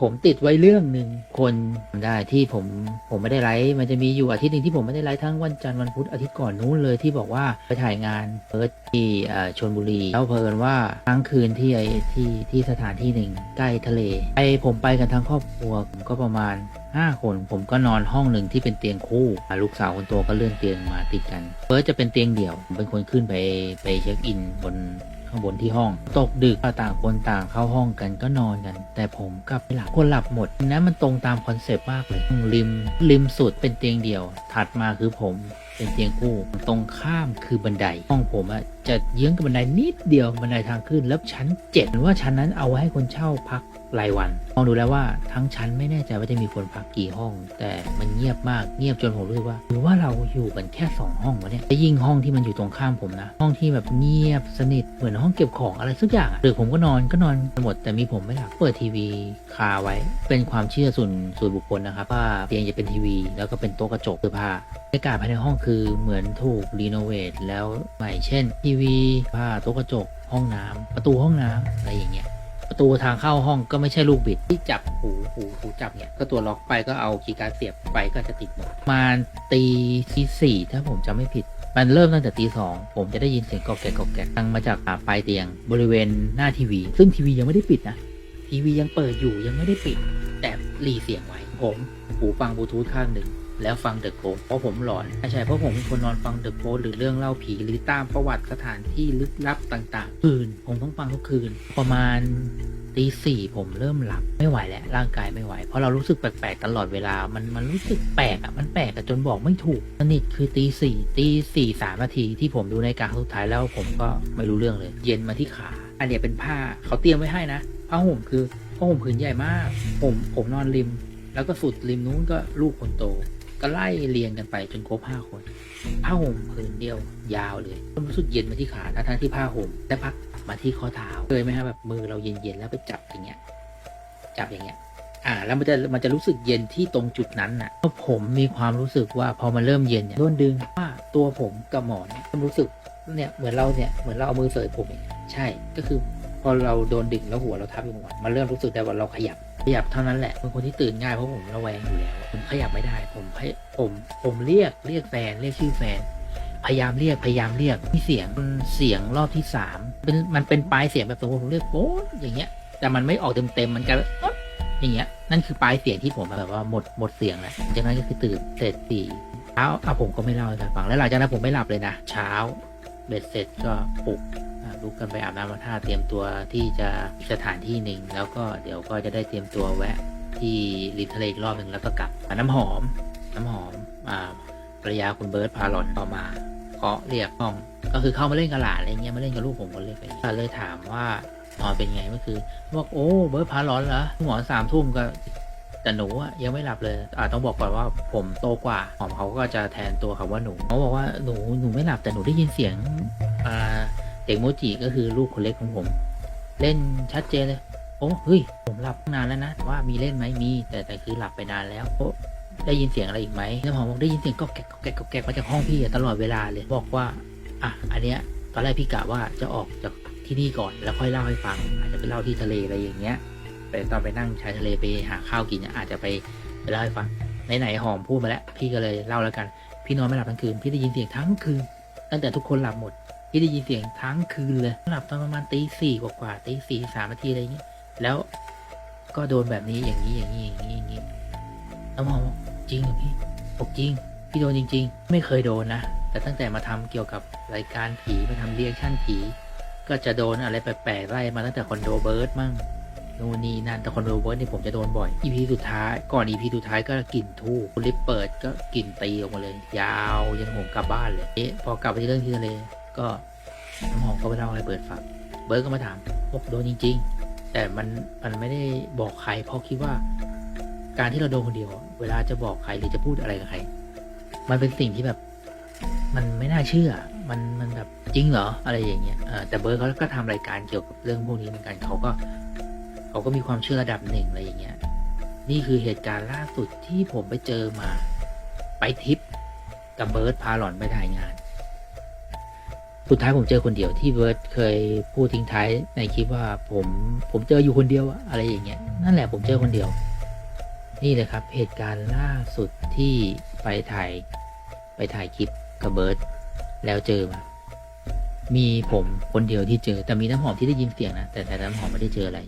ผมติดไว้เรื่องหนึ่งคนได้ที่ผมผมไม่ได้ไลฟ์มันจะมีอยู่อาทิตย์หนึ่งที่ผมไม่ได้ไลฟ์ทั้งวันจันทร์วันพุธอาทิตย์ก่อนนู้นเลยที่บอกว่าไปถ่ายงานเพิร์ดที่ชนบุรีแล้วเพลินว่าค้างคืนที่ไอ้ที่ที่สถานที่หนึ่งใกล้ทะเลไปผมไปกันทั้งครอบครัวผมก็ประมาณ5คนผมก็นอนห้องหนึ่งที่เป็นเตียงคู่ลูกสาวคนโตก็เลื่อนเตียงมาติดกันเฟิร์สจะเป็นเตียงเดี่ยวผมเป็นคนขึ้นไปไปเช็คอินบน ข้างบนที่ห้อง ตกดึกต่างคนต่างเข้าห้องกันก็นอนกัน แต่ผมกลับไม่หลับคนหลับหมดนะมันตรงตามคอนเซปต์มากเลยริมริมสุดเป็นเตียงเดี่ยว ถัดมาคือผมเป็นเตียงคู่ตรงข้ามคือบันได ห้องผมอะจะเยื้องกับบันไดนิดเดียวบันไดทางขึ้นแล้วชั้นเจ็ดว่าชั้นนั้นเอาไว้ให้คนเช่าพักรายวันมองดูแล้วว่าทั้งชั้นไม่แน่ใจว่าจะมีคนพักกี่ห้อง แต่มันเงียบมากเงียบจนผมรู้สึกว่า หรือว่าเราอยู่กันแค่สองห้องวะเนี่ยและยิ่งห้องที่มันอยู่ตรงข้ามผมนะ ห้องที่แบบเงียบสนิทเหมือนห้องเก็บของอะไรสักอย่างหรือผมก็นอนก็นอนหมดแต่มีผมไม่หลับเปิดทีวีคาไว้ เป็นความเชื่อส่วนส่วนบุคคลนะครับว่าเตียงจะเป็นทีวี แล้วก็เป็นโต๊ะกระจกเสื้อผ้าบรรยากาศภายในห้องคือเหมือนถูกรีโนเวทแล้วใหม่เช่นทีวีผ้าโต๊ะกระจกห้องน้ำประตูห้องน้ำอะไรอย่างเงี้ย ประตูทางเข้าห้องก็ไม่ใช่ลูกบิดที่จับหูหูหูจับเนี่ยก็ตัวล็อกไปก็เอาคีย์การ์ดเสียบไปก็จะติดหมดมาตีที่สี่ถ้าผมจำไม่ผิด มันเริ่มตั้งแต่ตีสองผมจะได้ยินเสียงกอกแกกกอกแกกดังมาจากปลายเตียง บริเวณหน้าทีวี ซึ่งทีวียังไม่ได้ปิดนะทีวียังเปิดอยู่ยังไม่ได้ปิด แต่รีเสียงไว้ผมหูฟังบลูทูธข้างหนึ่ง แล้วฟังเดอะโกเพราะผมหลอนไม่ใช่เพราะผมเป็นคนนอนฟังเดอะโกหรือเรื่องเล่าผีหรือตามประวัติสถานที่ลึกลับต่างๆ คืน ผมต้องฟังทุกคืน ประมาณตีสี่ผมเริ่มหลับไม่ไหวแล้วร่างกายไม่ไหว เพราะเรารู้สึกแปลกๆตลอดเวลา มันมันรู้สึกแปลกอะมันแปลกจนบอกไม่ถูกสนิทคือตีสี่ตีสี่สามนาทีที่ผมดูในาฬิกาสุดท้ายแล้วผมก็ไม่รู้เรื่องเลย เย็นมาที่ขา อันเนี้ยเป็นผ้าเขาเตรียมไว้ให้นะผ้าห่มคือผ้าห่มผืนใหญ่มาก ผมผมนอนริม แล้วก็สุดริมนู้นก็ลูกคนโต ก็ไล่เรียงกันไปจนครบห้าคน ผ้าห่มผืนเดียวยาวเลยรู้สึกเย็นมาที่ขาทั้งที่ผ้าห่มแต่พักมาที่ข้อเท้าเคยไหมฮะแบบมือเราเย็นๆแล้วไปจับอย่างเงี้ย จับอย่างเงี้ย อ่า แล้วมันจะมันจะรู้สึกเย็นที่ตรงจุดนั้นน่ะเพราะผมมีความรู้สึกว่าพอมันเริ่มเย็นเนี่ยโดนดึงว่าตัวผมกับหมอนเนี่ยมันรู้สึกเนี่ยเหมือนเราเนี่ยเหมือนเราเอามือเสยผมอย่างเงี้ยใช่ก็คือพอเราโดนดึงแล้วหัวเราทับอยู่กับหมอนมันเริ่มรู้สึกได้ว่าเราขยับ ยับเท่านั้นแหละเป็นคนที่ตื่นง่ายเพราะผมระแวงอยู่แล้วผมขยับไม่ได้ ผมพยผมผมเรียกเรียกแฟนเรียกชื่อแฟน พยายามเรียกพยายามเรียกมีเสียงเสียงรอบที่สามเป็นมันเป็นปลายเสียงแบบสมมติผมเรียกโป๊ะอย่างเงี้ย แต่มันไม่ออกเต็มเต็มมันก็อย่างเงี้ยนั่นคือปลายเสียงที่ผมแบบว่าหมดหมดเสียงแล้วจากนั้นก็คือตื่นเสร็จสี่เช้าอะผมก็ไม่เล่าให้ฟังแล้วหลังจากนั้นผมไม่หลับเลยนะเช้าเบ็ดเสร็จก็ปลุก ลุกกันไปอาบน้ำมาท่าเตรียมตัวที่จะสถานที่หนึ่ง แล้วก็เดี๋ยวก็จะได้เตรียมตัวแวะที่ริมทะเลอีกรอบหนึ่งแล้วก็กลับอ่าน้ำหอม น้ำหอมอ่าภรรยาคุณเบิร์ตพาหลอนต่อมาเคาะเรียกห้อง ก็คือเข้ามาเล่นกับหลานอะไรเงี้ยมาเล่นกับลูกผมก็เล่นไปก็เลยถามว่านอนเป็นไงเมื่อคืนบอกโอ้เบิร์ตพาหลอนเหรอหมอนสามทุ่มก็แต่หนูอะยังไม่หลับเลยอ่าต้องบอกก่อนว่าผมโตกว่าหอมเขาก็จะแทนตัวคำว่าหนูเขาบอกว่าหนูหนูไม่หลับแต่หนูได้ยินเสียงอ่า เด็กโมจิก็คือลูกคนเล็กของผม เล่นชัดเจนเลยโอ้เฮ้ยผมหลับตั้งนานแล้วนะว่ามีเล่นไหมมี แต่แต่คือหลับไปนานแล้วโอ้ได้ยินเสียงอะไรอีกไหมแล้วผมบอกได้ยินเสียงก็แกกก็แกกก็แกกมาจากห้องพี่ตลอดเวลาเลยบอกว่าอะอันเนี้ยตอนแรกพี่กะว่าจะออกจากที่นี่ก่อนแล้วค่อยเล่าให้ฟัง อาจจะไปเล่าที่ทะเลอะไรอย่างเงี้ยไปตอนไปนั่งชายทะเลไปหาข้าวกินอาจจะไปไปเล่าให้ฟังไหนๆหอมพูดมาแล้ว พี่ก็เลยเล่าแล้วกัน พี่นอนไม่หลับทั้งคืน พี่ได้ยินเสียงทั้งคืนตั้งแต่ทุกคนหลับหมด พี่ได้ยินเสียงทั้งคืนเลยหลับตอนประมาณตีสี่กว่าๆตีสี่สามนาทีอะไรอย่างเงี้ยแล้วก็โดนแบบนี้อย่างนี้อย่างนี้อย่างนี้อย่างนี้แล้วมองจริงหรอพี่บอกจริง พี่โดนจริง ๆ ไม่เคยโดนนะ แต่ตั้งแต่มาทำเกี่ยวกับรายการผีมาทำเรียกชั่นผี ก็จะโดนอะไรแปลกๆไล่มาตั้งแต่คอนโดเบิร์ดมั่งนู่นนี่นั่นแต่คอนโดเบิร์ดนี่ผมจะโดนบ่อยอีพีสุดท้ายก่อนอีพีสุดท้ายก็กลิ่นทูบลิฟเปิดก็กลิ่นตีออกมาเลย ยาวยันผมกลับบ้านเลยเอ๊ะพอกลับไปที่เรื่องที่ทะเล ก็น้ำหอมก็ไปเล่าให้เบิร์ดฟังเบิร์ดก็มาถามบอกโดนจริง ๆ แต่มันมันไม่ได้บอกใคร เพราะคิดว่า การที่เราโดนคนเดียว เวลาจะบอกใครหรือจะพูดอะไรกับใคร มันเป็นสิ่งที่แบบ มันไม่น่าเชื่อ มันมันแบบจริงเหรออะไรอย่างเงี้ยแต่เบิร์ดเขาก็ทำรายการเกี่ยวกับเรื่องพวกนี้เหมือนกันเขาก็เขาก็มีความเชื่อระดับหนึ่งอะไรอย่างเงี้ย นี่คือเหตุการณ์ล่าสุดที่ผมไปเจอมา ไปทริปกับเบิร์ดพาหลอนไปถ่ายงาน สุดท้ายผมเจอคนเดียวที่เบิร์ดเคยพูดทิ้งท้ายในคลิปว่าผมผมเจออยู่คนเดียวอะไรอย่างเงี้ยนั่นแหละผมเจอคนเดียว นี่เลยครับเหตุการณ์ล่าสุดที่ไปถ่ายไปถ่ายคลิปกับเบิร์ดแล้วเจอมามีผมคนเดียวที่เจอ แต่มีน้ำหอมที่ได้ยินเสียงนะแต่แต่น้ำหอมไม่ได้เจออะไร